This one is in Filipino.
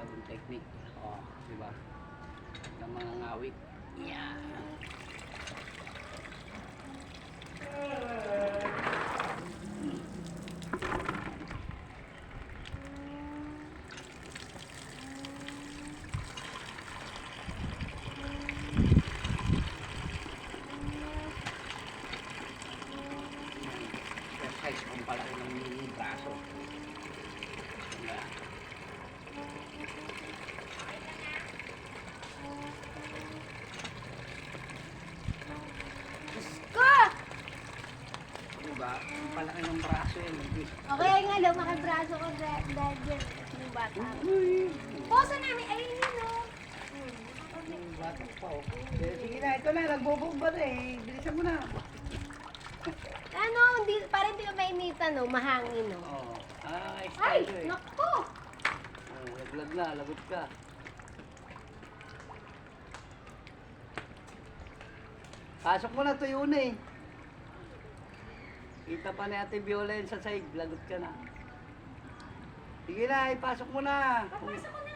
bagong technique. Oh, di ba? Ng mga ngawit. Yeah. Exercise kung palaki ng braso. Diba? Ang palaki ng braso yan. Okay nga, lumaki braso ko dahil dyan yung bata. Posa namin, ayun yun o. Yung bata pa oh. Eh, Sige na, ito na. Nagbubog ba na eh. Bilisan mo na. Ano, hindi, parang hindi ka mainitan o, mahangin o. Oh. Ah, Ay, style eh. naku! Oh, laglag na, lagot ka. Pasok mo na, tuyo na eh. Kita pa ni Ate Viola sa side, lagot ka na. Sige na, ipasok mo na. Papasok ko na